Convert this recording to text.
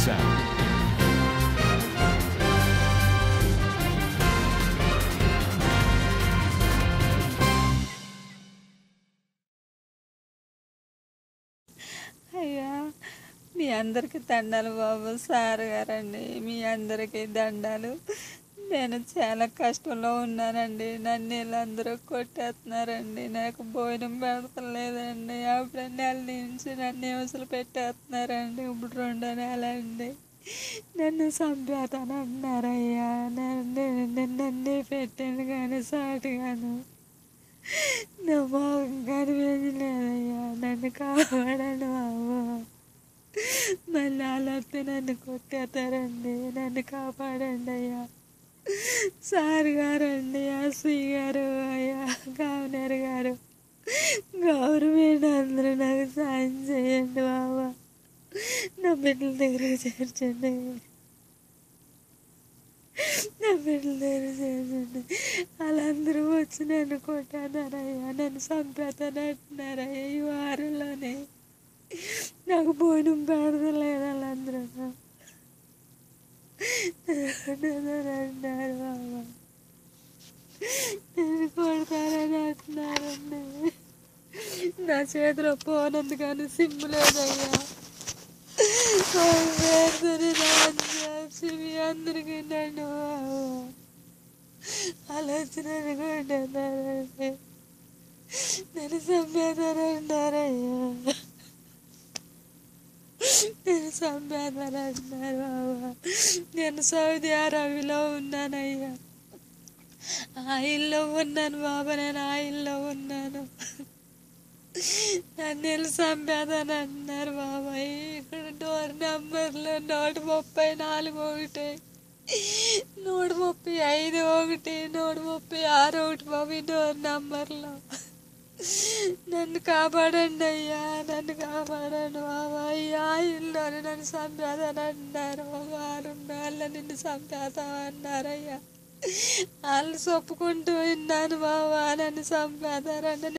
sound. అయ్యా మీ అందరికీ దండాలు బాబు సార్ గారండి మీ అందరికీ దండాలు నేను చాలా కష్టంలో ఉన్నానండి. నన్ను వీళ్ళందరూ కొట్టేస్తున్నారండి. నాకు భోజనం పెడతలేదండి. అప్పుడు నెల నుంచి నన్ను హింసలు పెట్టేస్తున్నారండి. ఇప్పుడు రెండో నెల అండి నన్ను చంపేతాను నన్ను నన్నే పెట్టాను కానీ సాటుగాను. నా మొహం కనిపించలేదయ్యా నన్ను కాపాడండి బాబు. మళ్ళీ అలా నన్ను కొట్టేస్తారండి. నన్ను కాపాడండి అయ్యా. సార్ గారండి ఎస్సీ గారు అయ్యా గవర్నర్ గారు. గవర్నమెంట్ అందరూ నాకు సాయం చేయండి బాబా. నా బిడ్డల దగ్గర చేర్చండి. నా బిడ్డల దగ్గర చేర్చండి. వాళ్ళందరూ వచ్చి నన్ను కొట్టారయ్యా నన్ను చంపేతానంటున్నారయ్యా ఈ వారంలోనే. నాకు భోజనం పెడతలేదు వాళ్ళందరూ. అన్నారు బాబా నేను కొడతారని అంటున్నారండి నా చేతిలో ఫోన్ ఉంది కానీ సిమ్ లేదయ్యా. మీ అందరికీ నన్ను ఆలోచన కొట్టారండి నేను చంపేతారంటారయ్యా నేను చంపేతారంటున్నారు బాబా. నేను సౌదీ అరేబియాలో ఉన్నానయ్యా. ఆ ఇల్లు ఉన్నాను బాబా నేను ఆ ఇల్లు ఉన్నాను. నన్ను వెళ్ళి చంపేదని అన్నారు బాబాయ్. ఇక్కడ డోర్ నెంబర్లు నూట ముప్పై నాలుగు ఒకటి నూట ముప్పై ఐదు ఒకటి నూట ముప్పై ఆరు ఒకటి బాబు డోర్ నెంబర్లో నన్ను కాపాడండి అయ్యా నన్ను కాపాడండి బాబా అయ్యా ఇల్లు నన్ను చంపేదని అన్నారు వారు వాళ్ళ నిన్ను చంపేతామన్నారయ్యా వాళ్ళు చెప్పుకుంటూ విన్నాను బాబా నన్ను చంపేతారని